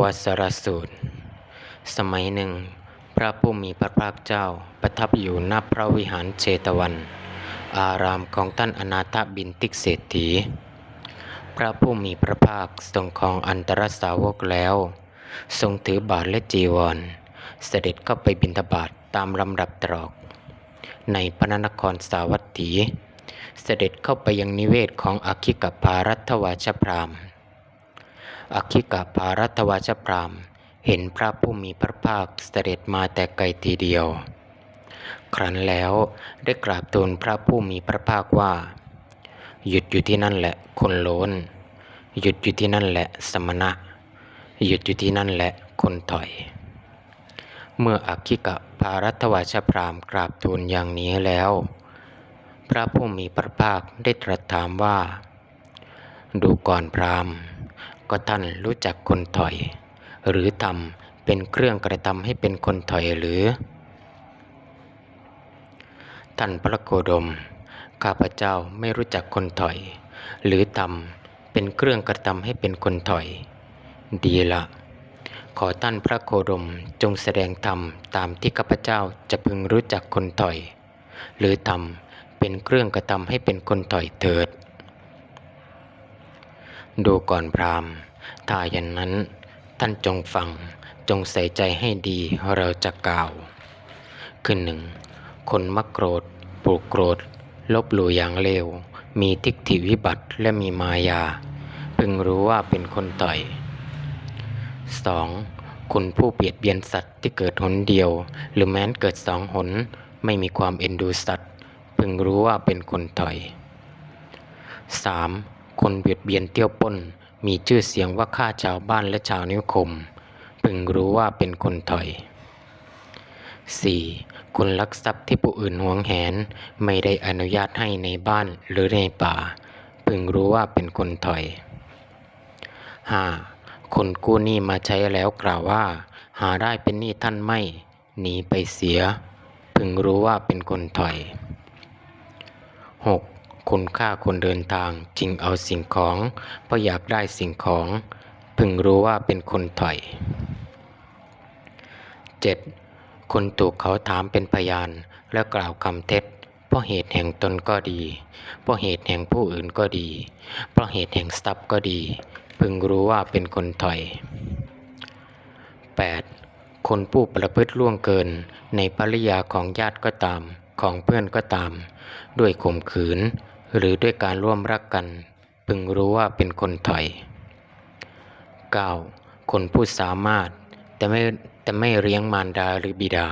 วัสรสูตร สมัยหนึ่ง พระผู้มีพระภาคเจ้าประทับอยู่ณพระวิหารเชตวัน อารามของท่านอนาถบินติกเศรษฐี พระผู้มีพระภาคทรงครองอันตรสาวกแล้ว ทรงถือบาทและจีวร เสด็จเข้าไปบิณฑบาตตามลำดับตรอก ในพระนครสาวัตถี เสด็จเข้าไปยังนิเวศของอคิกภารัตวาชพรามณ์ อคิกภารัตวาชพรามเห็นพระผู้มีพระภาคเสด็จมาแต่ไกลทีเดียว ครั้นแล้วได้กราบทูลพระผู้มีพระภาคว่า หยุดอยู่ที่นั่นแหละคนโลนหยุดอยู่ที่นั่นแหละสมณะ หยุดอยู่ที่นั่นแหละคนถอย เมื่ออคิกะภารัตวาชพรามกราบทูลอย่างนี้แล้ว พระผู้มีพระภาคได้ตรัสถามว่า ดูก่อนพราหมณ์ ก็ท่านรู้จักคนถอย หรือทำเป็นเครื่องกระทำให้เป็นคนถอยหรือ ท่านพระโคดม ข้าพเจ้าไม่รู้จักคนถอย หรือทำเป็นเครื่องกระทำให้เป็นคนถอย ดีละขอท่านพระโคดมจงแสดงธรรมตามที่ข้าพเจ้าจะพึงรู้จักคนถอย หรือทำเป็นเครื่องกระทำให้เป็นคนถอยเถิด ดูก่อนพราหมณ์ ถ้าอย่างนั้นท่านจงฟังจงใส่ใจให้ดีเราจะกล่าว คือหนึ่งคนมักโกรธปลูกโกรธ ลบหลู่อย่างเลว มีทิฏฐิวิบัติและมีมายา พึงรู้ว่าเป็นคนต่อย 2. คนผู้เบียดเบียนสัตว์ที่เกิดหนเดียว หรือแม้นเกิดสองหน ไม่มีความเอ็นดูสัตว์ พึงรู้ว่าเป็นคนต่อย 3. คนเบียดเบียนเที่ยวป้น มีชื่อเสียงว่าฆ่าชาวบ้านและชาวนิคม พึงรู้ว่าเป็นคนถอย 4. คนลักทรัพย์ที่ผู้อื่นหวงแหน ไม่ได้อนุญาตให้ในบ้านหรือในป่า พึงรู้ว่าเป็นคนถอย 5. คนกู้หนี้มาใช้แล้วกล่าวว่า หาได้เป็นหนี้ท่านไม่หนีไปเสีย พึงรู้ว่าเป็นคนถอย 6. คนฆ่าคนเดินทางจึงเอาสิ่งของเพราะอยากได้สิ่งของ พึงรู้ว่าเป็นคนถอย 7. คนถูกเขาถามเป็นพยานและกล่าวคำเท็จ เพราะเหตุแห่งตนก็ดี เพราะเหตุแห่งผู้อื่นก็ดี เพราะเหตุแห่งทรัพย์ก็ดี พึงรู้ว่าเป็นคนถอย 8. คนผู้ประพฤติล่วงเกินในภริยาของญาติก็ตามของเพื่อนก็ตาม ด้วยข่มขืน หรือด้วยการร่วมรักกัน พึงรู้ว่าเป็นคนถอย 9. คนผู้สามารถแต่ไม่แต่ไม่เลี้ยงมารดาหรือบิดา